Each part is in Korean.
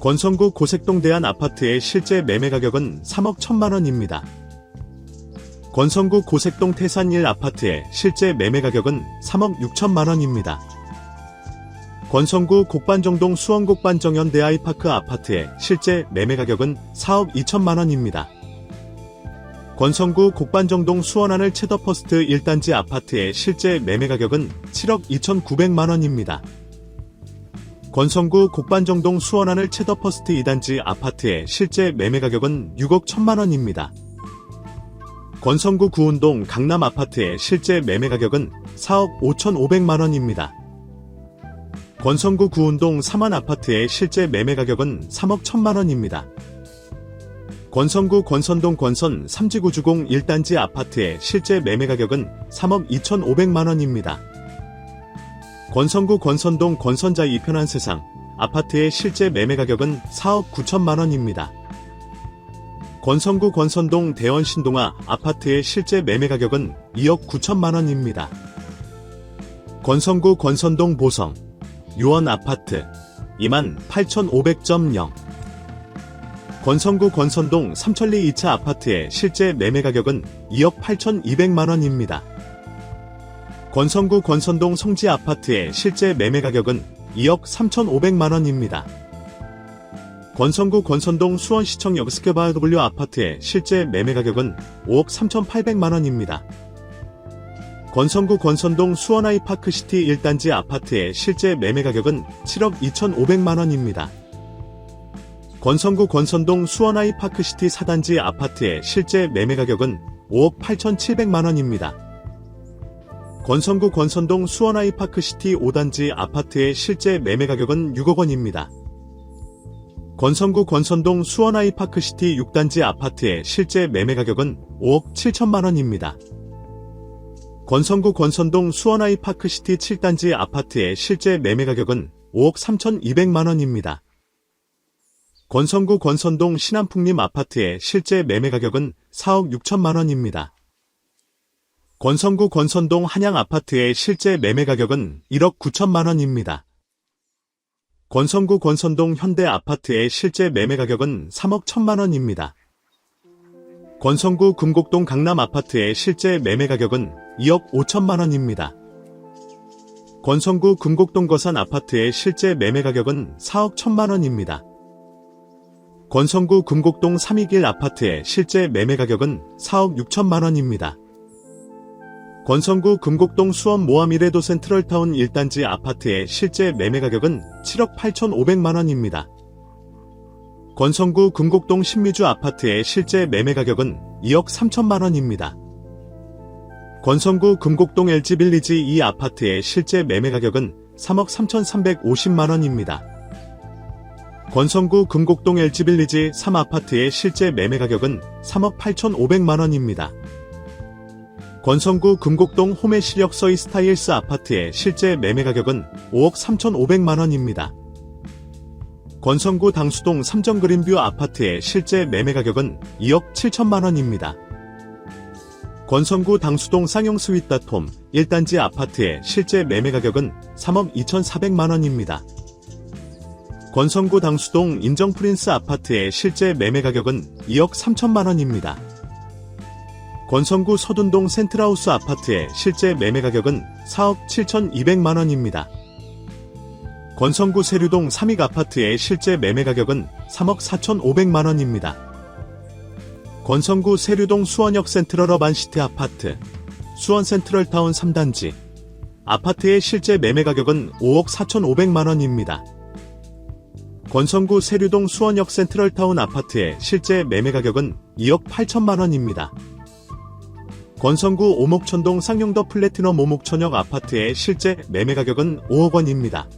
권성구 고색동 대한 아파트의 실제 매매 가격은 3억 1천만 원입니다. 권성구 고색동 태산 1 아파트의 실제 매매 가격은 3억 6천만 원입니다. 권성구 곡반정동 수원곡반정현 대아이파크 아파트의 실제 매매 가격은 4억 2천만 원입니다. 권성구 곡반정동 수원하늘 체더퍼스트 1단지 아파트의 실제 매매 가격은 7억 2천9백만 원입니다. 권성구 곡반정동 수원하늘 체더퍼스트 2단지 아파트의 실제 매매 가격은 6억 1천만 원입니다. 권성구 구운동 강남 아파트의 실제 매매 가격은 4억 5천5백만 원입니다. 권성구 구운동 삼안 아파트의 실제 매매 가격은 3억 1천만 원입니다. 권성구 권선동 권선 3지구 주공 1단지 아파트의 실제 매매 가격은 3억 2천5백만 원입니다. 권성구 권선동 권선자 이편한 세상 아파트의 실제 매매 가격은 4억 9천만 원입니다. 권성구 권선동 대원 신동아 아파트의 실제 매매 가격은 2억 9천만 원입니다. 권성구 권선동 보성 유원 아파트 2만 8,500.0 권성구 권선동 삼천리 2차 아파트의 실제 매매 가격은 2억 8,200만 원입니다. 권성구 권선동 성지 아파트의 실제 매매 가격은 2억 3,500만 원입니다. 권성구 권선동 수원시청역 W 아파트의 실제 매매 가격은 5억 3,800만 원입니다. 권성구 권선동 수원 아이 파크시티 1단지 아파트의 실제 매매 가격은 7억 2,500만 원입니다. 권성구 권선동 수원 아이 파크시티 4단지 아파트의 실제 매매 가격은 5억 8,700만 원입니다. 권성구 권선동 수원아이 파크시티 5단지 아파트의 실제 매매 가격은 6억 원입니다. 권성구 권선동 수원아이 파크시티 6단지 아파트의 실제 매매 가격은 5억 7천만 원입니다. 권성구 권선동 수원아이 파크시티 7단지 아파트의 실제 매매 가격은 5억 3,200만 원입니다. 권성구 권선동 신안풍림 아파트의 실제 매매 가격은 4억 6천만 원입니다. 권성구 권선동 한양 아파트의 실제 매매 가격은 1억 9천만 원입니다. 권성구 권선동 현대 아파트의 실제 매매 가격은 3억 1천만 원입니다. 권성구 금곡동 강남 아파트의 실제 매매 가격은 2억 5천만 원입니다. 권성구 금곡동 거산 아파트의 실제 매매 가격은 4억 1천만 원입니다. 권성구 금곡동 321 아파트의 실제 매매 가격은 4억 6천만 원입니다. 권성구 금곡동 수원 모아미레도 센트럴타운 1단지 아파트의 실제 매매 가격은 7억 8천5백만 원입니다. 권성구 금곡동 신미주 아파트의 실제 매매 가격은 2억 3천만 원입니다. 권성구 금곡동 LG빌리지 2 아파트의 실제 매매 가격은 3억 3천3백오십만 원입니다. 권성구 금곡동 LG빌리지 3 아파트의 실제 매매 가격은 3억 8천5백만 원입니다. 권성구 금곡동 홈의 시력서이 스타일스 아파트의 실제 매매 가격은 5억 3천5백만 원입니다. 권성구 당수동 삼정그린뷰 아파트의 실제 매매 가격은 2억 7천만 원입니다. 권성구 당수동 쌍용 스윗다톰 1단지 아파트의 실제 매매 가격은 3억 2천4백만 원입니다. 권성구 당수동 인정 프린스 아파트의 실제 매매 가격은 2억 3천만 원입니다. 권성구 서둔동 센트라우스 아파트의 실제 매매 가격은 4억 7천2백만 원입니다. 권성구 세류동 삼익 아파트의 실제 매매 가격은 3억 4천5백만 원입니다. 권성구 세류동 수원역 센트럴업 안시티 아파트, 수원 센트럴타운 3단지, 아파트의 실제 매매 가격은 5억 4천5백만 원입니다. 권성구 세류동 수원역 센트럴타운 아파트의 실제 매매 가격은 2억 8천만 원입니다. 권성구 오목천동 쌍용더 플래티넘 오목천역 아파트의 실제 매매 가격은 5억 원입니다.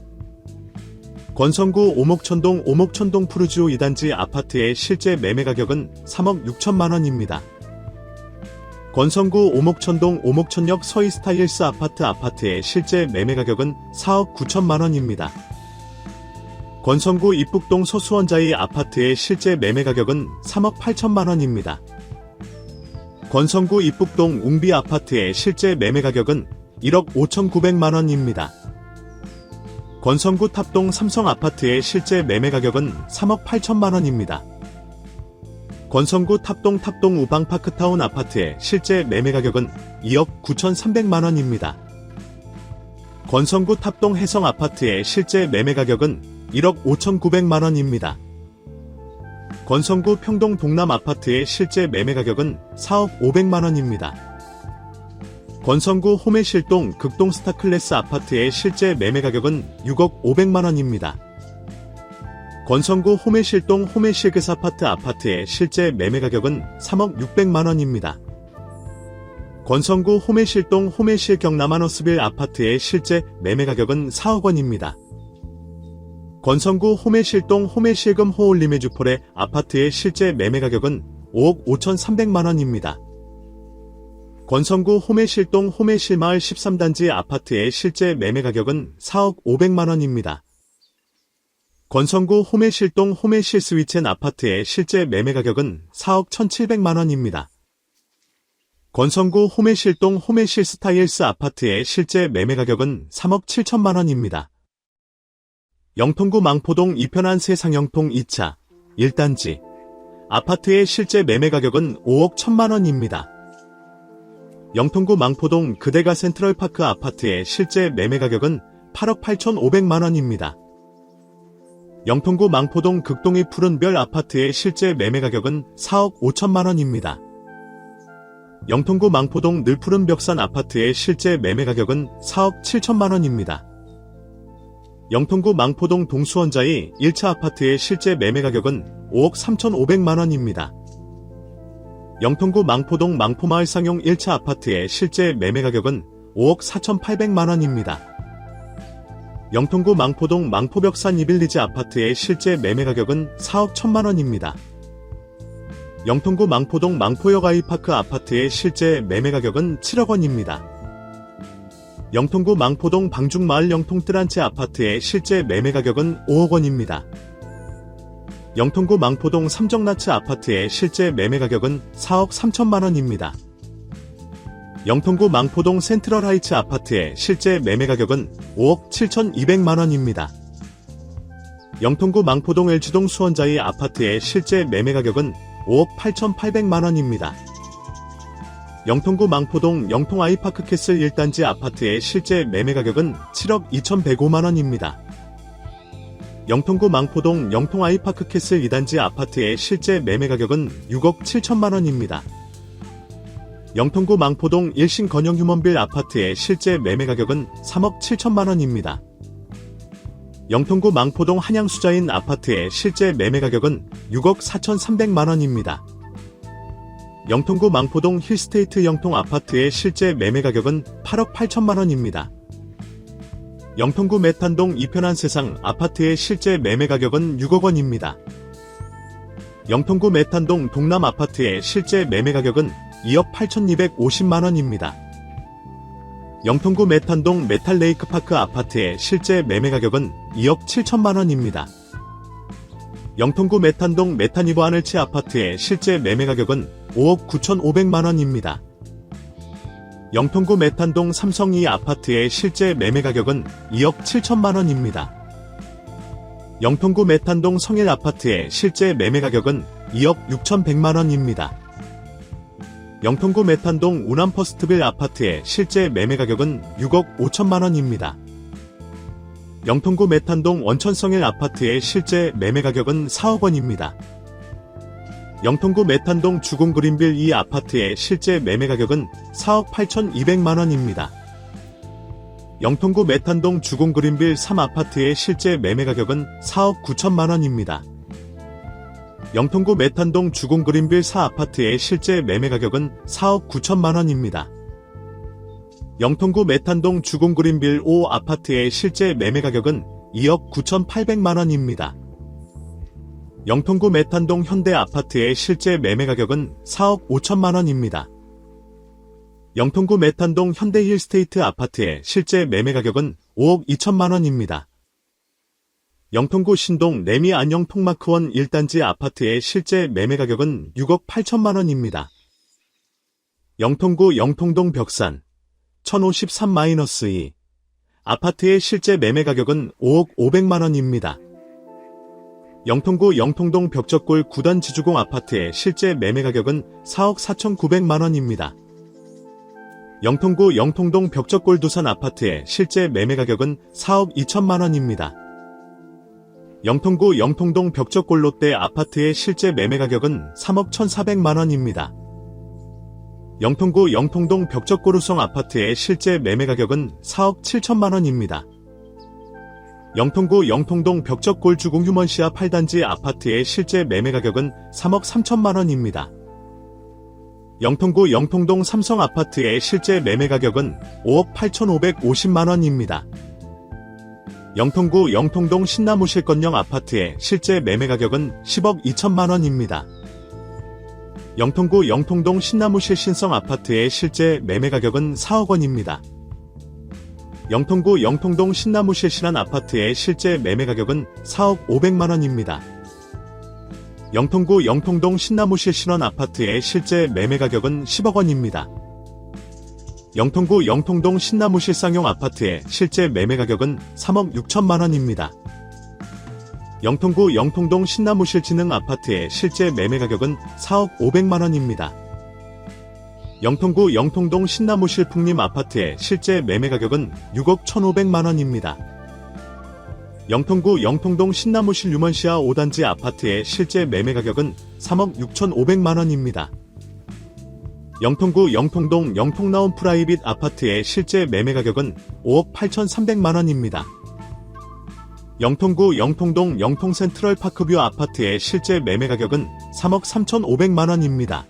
권성구 오목천동 오목천동 푸르지오 2단지 아파트의 실제 매매 가격은 3억 6천만 원입니다. 권성구 오목천동 오목천역 서이스타일스 아파트 아파트의 실제 매매 가격은 4억 9천만 원입니다. 권성구 입북동 서수원자이 아파트의 실제 매매 가격은 3억 8천만 원입니다. 권성구 입북동 웅비 아파트의 실제 매매 가격은 1억 5,900만 원입니다. 권성구 탑동 삼성 아파트의 실제 매매 가격은 3억 8천만 원입니다. 권성구 탑동 탑동 우방 파크타운 아파트의 실제 매매 가격은 2억 9,300만 원입니다. 권성구 탑동 해성 아파트의 실제 매매 가격은 1억 5,900만 원입니다. 권성구 평동 동남 아파트의 실제 매매 가격은 4억 500만 원입니다. 권성구 호메실동 극동 스타클래스 아파트의 실제 매매 가격은 6억 500만 원입니다. 권성구 호메실동 호메실그스 아파트 아파트의 실제 매매 가격은 3억 600만 원입니다. 권성구 호메실동 호메실 경남하너스빌 아파트의 실제 매매 가격은 4억 원입니다. 권성구 호메실동 호메실금 호올림의 주폴의 아파트의 실제 매매 가격은 5억 5,300만 원입니다. 권성구 호메실동 호메실마을 13단지 아파트의 실제 매매 가격은 4억 500만 원입니다. 권성구 호메실동 호메실 스위첸 아파트의 실제 매매 가격은 4억 1,700만 원입니다. 권성구 호메실동 호메실 스타일스 아파트의 실제 매매 가격은 3억 7천만 원입니다. 영통구 망포동 이편한 세상 영통 2차 1단지 아파트의 실제 매매 가격은 5억 1천만 원입니다. 영통구 망포동 그대가 센트럴파크 아파트의 실제 매매 가격은 8억 8천5백만 원입니다. 영통구 망포동 극동이 푸른별 아파트의 실제 매매 가격은 4억 5천만 원입니다. 영통구 망포동 늘푸른 벽산 아파트의 실제 매매 가격은 4억 7천만 원입니다. 영통구 망포동 동수원자의 1차 아파트의 실제 매매 가격은 5억 3천5백만 원입니다. 영통구 망포동 망포마을 상용 1차 아파트의 실제 매매 가격은 5억 4,800만 원입니다. 영통구 망포동 망포벽산 이빌리지 아파트의 실제 매매 가격은 4억 1천만 원입니다. 영통구 망포동 망포역 아이파크 아파트의 실제 매매 가격은 7억 원입니다. 영통구 망포동 방중마을 영통 뜨란체 아파트의 실제 매매 가격은 5억 원입니다. 영통구 망포동 삼정나츠 아파트의 실제 매매 가격은 4억 3천만 원입니다. 영통구 망포동 센트럴 하이츠 아파트의 실제 매매 가격은 5억 7천2백만 원입니다. 영통구 망포동 엘지동 수원자의 아파트의 실제 매매 가격은 5억 8천8백만 원입니다. 영통구 망포동 영통 아이파크 캐슬 1단지 아파트의 실제 매매 가격은 7억 2천105만 원입니다. 영통구 망포동 영통 아이파크 캐슬 2단지 아파트의 실제 매매 가격은 6억 7천만 원입니다. 영통구 망포동 일신 건영 휴먼빌 아파트의 실제 매매 가격은 3억 7천만 원입니다. 영통구 망포동 한양수자인 아파트의 실제 매매 가격은 6억 4천3백만 원입니다. 영통구 망포동 힐스테이트 영통 아파트의 실제 매매 가격은 8억 8천만 원입니다. 영통구 메탄동 이편한 세상 아파트의 실제 매매 가격은 6억 원입니다. 영통구 메탄동 동남 아파트의 실제 매매 가격은 2억 8,250만 원입니다. 영통구 메탄동 메탈레이크파크 아파트의 실제 매매 가격은 2억 7천만 원입니다. 영통구 메탄동 메타니브 하늘치 아파트의 실제 매매 가격은 5억 9,500만 원입니다. 영통구 메탄동 삼성이 아파트의 실제 매매 가격은 2억 7천만 원입니다. 영통구 메탄동 성일 아파트의 실제 매매 가격은 2억 6천100만 원입니다. 영통구 메탄동 우남 퍼스트빌 아파트의 실제 매매 가격은 6억 5천만 원입니다. 영통구 메탄동 원천성일 아파트의 실제 매매 가격은 4억 원입니다. 영통구 메탄동 주공 그린빌 이 아파트의 실제 매매 가격은 4억 8천2백만 원입니다. 영통구 메탄동 주공 그린빌 3 아파트의 실제 매매 가격은 4억 9천만 원입니다. 영통구 메탄동 주공 그린빌 4 아파트의 실제 매매 가격은 4억 9천만 원입니다. 영통구 메탄동 주공 그린빌 5 아파트의 실제 매매 가격은 2억 9,800만 원입니다. 영통구 메탄동 현대 아파트의 실제 매매 가격은 4억 5천만 원입니다. 영통구 메탄동 현대 힐스테이트 아파트의 실제 매매 가격은 5억 2천만 원입니다. 영통구 신동 레미 안녕 통마크원 1단지 아파트의 실제 매매 가격은 6억 8천만 원입니다. 영통구 영통동 벽산 1053-2 아파트의 실제 매매 가격은 5억 500만 원입니다. 영통구 영통동 벽적골 9단 지주공 아파트의 실제 매매 가격은 4억 4,900만 원입니다. 영통구 영통동 벽적골 두산 아파트의 실제 매매 가격은 4억 2천만 원입니다. 영통구 영통동 벽적골 롯데 아파트의 실제 매매 가격은 3억 1,400만 원입니다. 영통구 영통동 벽적고루성 아파트의 실제 매매 가격은 4억 7천만 원입니다. 영통구 영통동 벽적 골주 공 휴먼시아 8단지 아파트의 실제 매매 가격은 3억 3천만 원입니다. 영통구 영통동 삼성 아파트의 실제 매매 가격은 5억 8,550만 원입니다. 영통구 영통동 신나무실 건영 아파트의 실제 매매 가격은 10억 2천만 원입니다. 영통구 영통동 신나무실 신성 아파트의 실제 매매 가격은 4억 원입니다. 영통구 영통동 신나무실 신한 아파트의 실제 매매 가격은 4억 500만 원입니다. 영통구 영통동 신나무실 신원 아파트의 실제 매매 가격은 10억 원입니다. 영통구 영통동 신나무실 쌍용 아파트의 실제 매매 가격은 3억 6천만 원입니다. 영통구 영통동 신나무실 지능 아파트의 실제 매매 가격은 4억 500만 원입니다. 영통구 영통동 신나무실 풍림 아파트의 실제 매매 가격은 6억 1,500만 원입니다. 영통구 영통동 신나무실 유먼시아 5단지 아파트의 실제 매매 가격은 3억 6,500만 원입니다. 영통구 영통동 영통나온 프라이빗 아파트의 실제 매매 가격은 5억 8,300만 원입니다. 영통구 영통동 영통센트럴 파크뷰 아파트의 실제 매매 가격은 3억 3,500만 원입니다.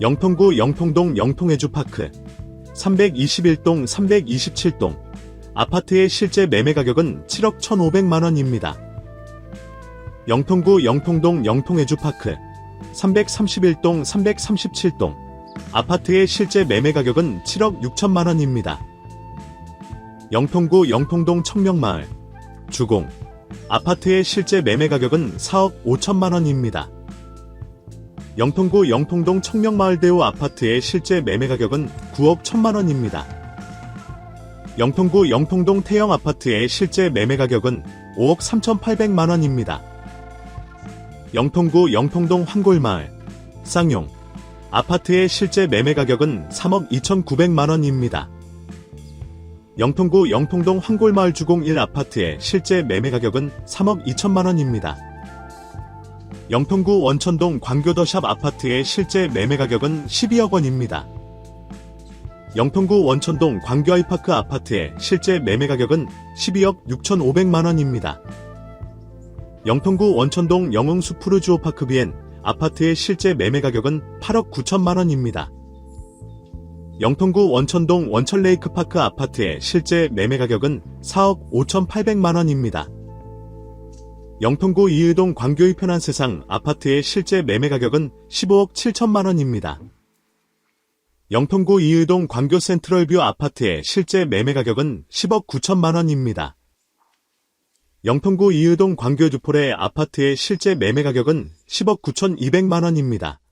영통구 영통동 영통해주파크 321동 327동 아파트의 실제 매매 가격은 7억 1,500만 원입니다. 영통구 영통동 영통해주파크 331동 337동 아파트의 실제 매매 가격은 7억 6천만 원입니다. 영통구 영통동 청명마을 주공 아파트의 실제 매매 가격은 4억 5천만 원입니다. 영통구 영통동 청명마을대우 아파트의 실제 매매 가격은 9억 1천만 원입니다. 영통구 영통동 태영 아파트의 실제 매매 가격은 5억 3,800만 원입니다. 영통구 영통동 황골마을 쌍용 아파트의 실제 매매 가격은 3억 2,900만 원입니다. 영통구 영통동 황골마을 주공 1 아파트의 실제 매매 가격은 3억 2천만 원입니다. 영통구 원천동 광교더샵 아파트의 실제 매매 가격은 12억 원입니다. 영통구 원천동 광교아이파크 아파트의 실제 매매 가격은 12억 6,500만 원입니다. 영통구 원천동 영흥수 푸르주오파크 비엔 아파트의 실제 매매 가격은 8억 9천만 원입니다. 영통구 원천동 원천레이크파크 아파트의 실제 매매 가격은 4억 5,800만 원입니다. 영통구 이의동 광교의 편한 세상 아파트의 실제 매매 가격은 15억 7천만 원입니다. 영통구 이의동 광교 센트럴뷰 아파트의 실제 매매 가격은 10억 9천만 원입니다. 영통구 이의동 광교 두폴의 아파트의 실제 매매 가격은 10억 9천2백만 원입니다.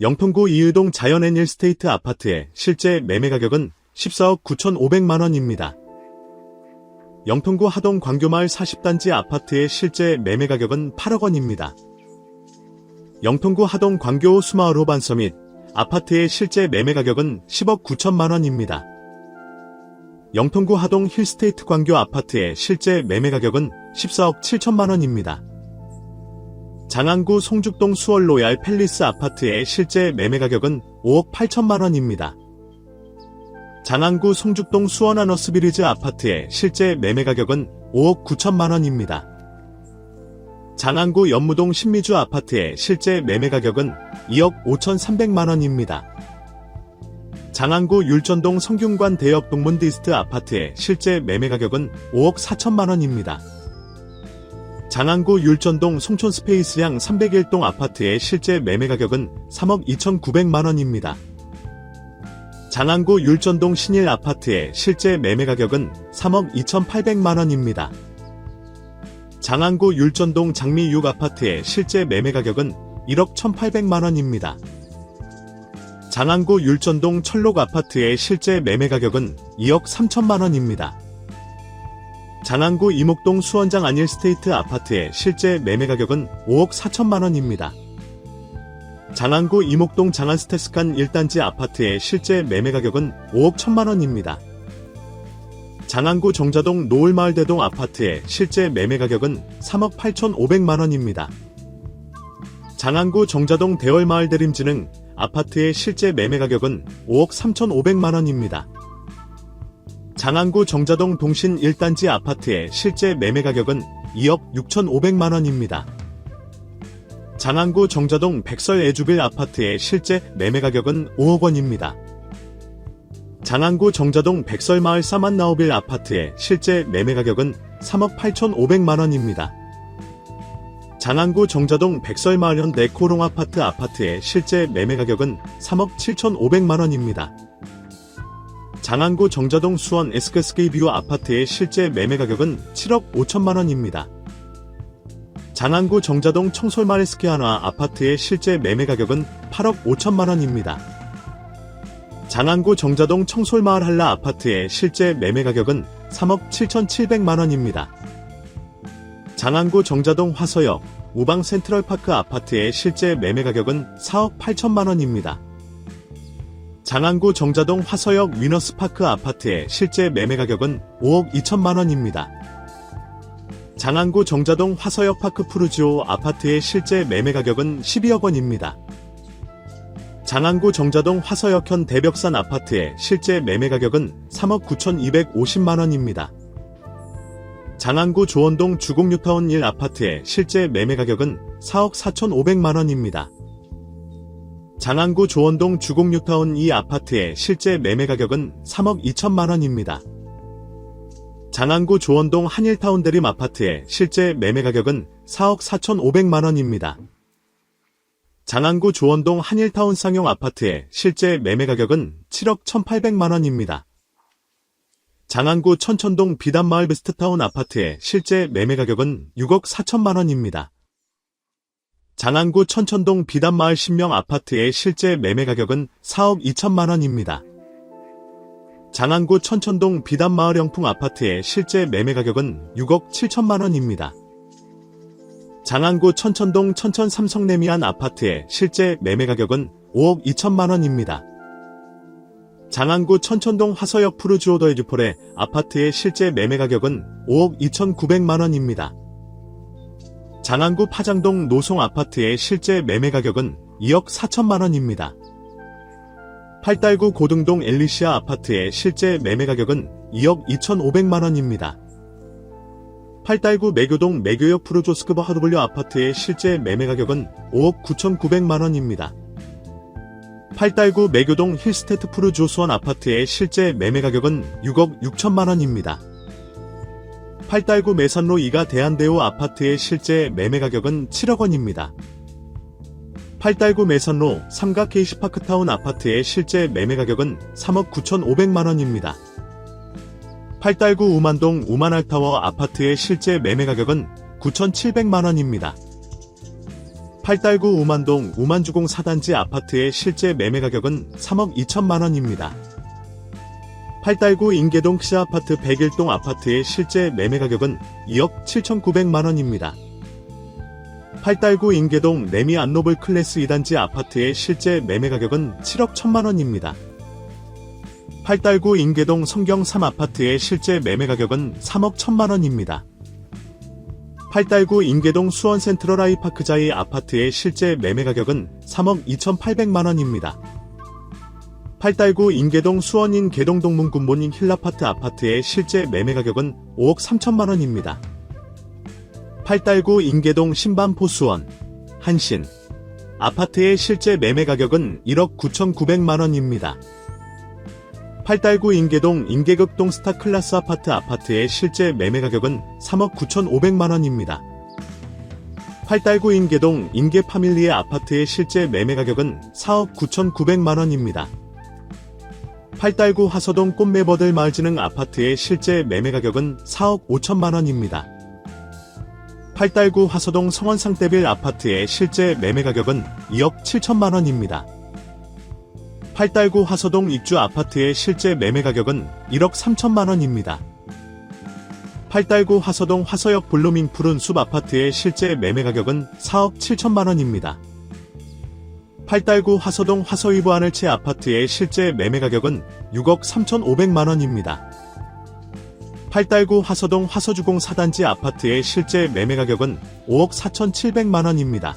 영통구 이의동 자연앤 일스테이트 아파트의 실제 매매 가격은 14억 9천5백만 원입니다. 영통구 하동 광교마을 40단지 아파트의 실제 매매 가격은 8억 원입니다. 영통구 하동 광교 수마을 호반서 및 아파트의 실제 매매 가격은 10억 9천만 원입니다. 영통구 하동 힐스테이트 광교 아파트의 실제 매매 가격은 14억 7천만 원입니다. 장안구 송죽동 수월 로얄 팰리스 아파트의 실제 매매 가격은 5억 8천만 원입니다. 장안구 송죽동 수원하너스비리즈 아파트의 실제 매매 가격은 5억 9천만 원입니다. 장안구 연무동 신미주 아파트의 실제 매매 가격은 2억 5천3백만 원입니다. 장안구 율전동 성균관 대역 동문 디스트 아파트의 실제 매매 가격은 5억 4천만 원입니다. 장안구 율전동 송촌 스페이스양 301동 아파트의 실제 매매 가격은 3억 2,900만 원입니다. 장안구 율전동 신일 아파트의 실제 매매 가격은 3억 2,800만 원입니다. 장안구 율전동 장미 6 아파트의 실제 매매 가격은 1억 1,800만 원입니다. 장안구 율전동 철록 아파트의 실제 매매 가격은 2억 3천만 원입니다. 장안구 이목동 수원장 안일 스테이트 아파트의 실제 매매 가격은 5억 4천만 원입니다. 장안구 이목동 장안스테스칸 1단지 아파트의 실제 매매 가격은 5억 1천만 원입니다. 장안구 정자동 노을마을대동 아파트의 실제 매매 가격은 3억 8천5백만 원입니다. 장안구 정자동 대월마을 대림지능 아파트의 실제 매매 가격은 5억 3천5백만 원입니다. 장안구 정자동 동신 1단지 아파트의 실제 매매 가격은 2억 6천5백만 원입니다. 장안구 정자동 백설 애주빌 아파트의 실제 매매 가격은 5억 원입니다. 장안구 정자동 백설마을 사만나오빌 아파트의 실제 매매 가격은 3억 8천5백만 원입니다. 장안구 정자동 백설마을 현대 코롱 아파트 아파트의 실제 매매 가격은 3억 7천5백만 원입니다. 장안구 정자동 수원 에스크스케이뷰 아파트의 실제 매매 가격은 7억 5천만 원입니다. 장안구 정자동 청솔마을 스키하나 아파트의 실제 매매 가격은 8억 5천만 원입니다. 장안구 정자동 청솔마을 한라 아파트의 실제 매매 가격은 3억 7천7백만 원입니다. 장안구 정자동 화서역 우방 센트럴파크 아파트의 실제 매매 가격은 4억 8천만 원입니다. 장안구 정자동 화서역 위너스파크 아파트의 실제 매매 가격은 5억 2천만 원입니다. 장안구 정자동 화서역 파크 푸르지오 아파트의 실제 매매 가격은 12억 원입니다. 장안구 정자동 화서역현 대벽산 아파트의 실제 매매 가격은 3억 9,250만 원입니다. 장안구 조원동 주곡뉴타운 1 아파트의 실제 매매 가격은 4억 4,500만 원입니다. 장안구 조원동 주곡뉴타운 2 아파트의 실제 매매 가격은 3억 2천만 원입니다. 장안구 조원동 한일타운 대림 아파트의 실제 매매 가격은 4억 4,500만 원입니다. 장안구 조원동 한일타운 상용 아파트의 실제 매매 가격은 7억 1,800만 원입니다. 장안구 천천동 비단마을 베스트타운 아파트의 실제 매매 가격은 6억 4천만 원입니다. 장안구 천천동 비단마을 신명 아파트의 실제 매매 가격은 4억 2천만 원입니다. 장안구 천천동 비단마을 영풍 아파트의 실제 매매 가격은 6억 7천만 원입니다. 장안구 천천동 천천 삼성레미안 아파트의 실제 매매 가격은 5억 2천만 원입니다. 장안구 천천동 화서역 푸르주오더 에듀폴의 아파트의 실제 매매 가격은 5억 2,900만 원입니다. 장안구 파장동 노송 아파트의 실제 매매 가격은 2억 4천만 원입니다. 팔달구 고등동 엘리시아 아파트의 실제 매매 가격은 2억 2,500만 원입니다. 팔달구 매교동 매교역 프로조스크버 하드블류 아파트의 실제 매매 가격은 5억 9,900만 원입니다. 팔달구 매교동 힐스테트 프루조수원 아파트의 실제 매매 가격은 6억 6천만 원입니다. 팔달구 매산로 2가 대한대우 아파트의 실제 매매 가격은 7억 원입니다. 팔달구 매산로 3가 케이시파크타운 아파트의 실제 매매 가격은 3억 9천5백만 원입니다. 팔달구 우만동 우만알타워 아파트의 실제 매매 가격은 9,700만 원입니다. 팔달구 우만동 우만주공 4단지 아파트의 실제 매매 가격은 3억 2천만 원입니다. 팔달구 인계동 시아파트 101동 아파트의 실제 매매 가격은 2억 7,900만 원입니다. 팔달구 인계동 레미 안노블 클래스 2단지 아파트의 실제 매매 가격은 7억 1천만 원입니다. 팔달구 인계동 성경 3 아파트의 실제 매매 가격은 3억 1천만 원입니다. 팔달구 인계동 수원 센트럴 아이파크자이 아파트의 실제 매매 가격은 3억 2,800만 원입니다. 팔달구 인계동 수원인 계동동문 군본인 힐라파트 아파트의 실제 매매 가격은 5억 3천만 원입니다. 팔달구 인계동 신반포수원 한신 아파트의 실제 매매 가격은 1억 9,900만 원입니다. 팔달구 인계동 인계극동 스타클라스 아파트 아파트의 실제 매매 가격은 3억 9,500만 원입니다. 팔달구 인계동 인계 파밀리의 아파트의 실제 매매 가격은 4억 9,900만 원입니다. 팔달구 하서동 꽃매버들 마을지능 아파트의 실제 매매 가격은 4억 5천만 원입니다. 팔달구 하서동 성원상대빌 아파트의 실제 매매 가격은 2억 7천만 원입니다. 팔달구 하서동 입주 아파트의 실제 매매 가격은 1억 3천만 원입니다. 팔달구 하서동 화서역 블루밍 푸른 숲 아파트의 실제 매매 가격은 4억 7천만 원입니다. 팔달구 하서동 화서위브 하늘채 아파트의 실제 매매 가격은 6억 3,500만 원입니다. 팔달구 하서동 화서주공 4단지 아파트의 실제 매매 가격은 5억 4,700만 원입니다.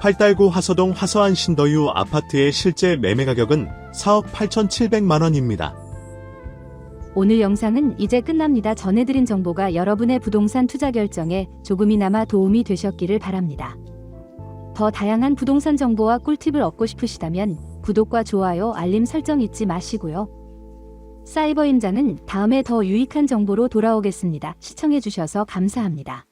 팔달구 하서동 화서안 신더유 아파트의 실제 매매 가격은 4억 8,700만 원입니다. 오늘 영상은 이제 끝납니다. 전해드린 정보가 여러분의 부동산 투자 결정에 조금이나마 도움이 되셨기를 바랍니다. 더 다양한 부동산 정보와 꿀팁을 얻고 싶으시다면 구독과 좋아요, 알림 설정 잊지 마시고요. 사이버 임장은 다음에 더 유익한 정보로 돌아오겠습니다. 시청해주셔서 감사합니다.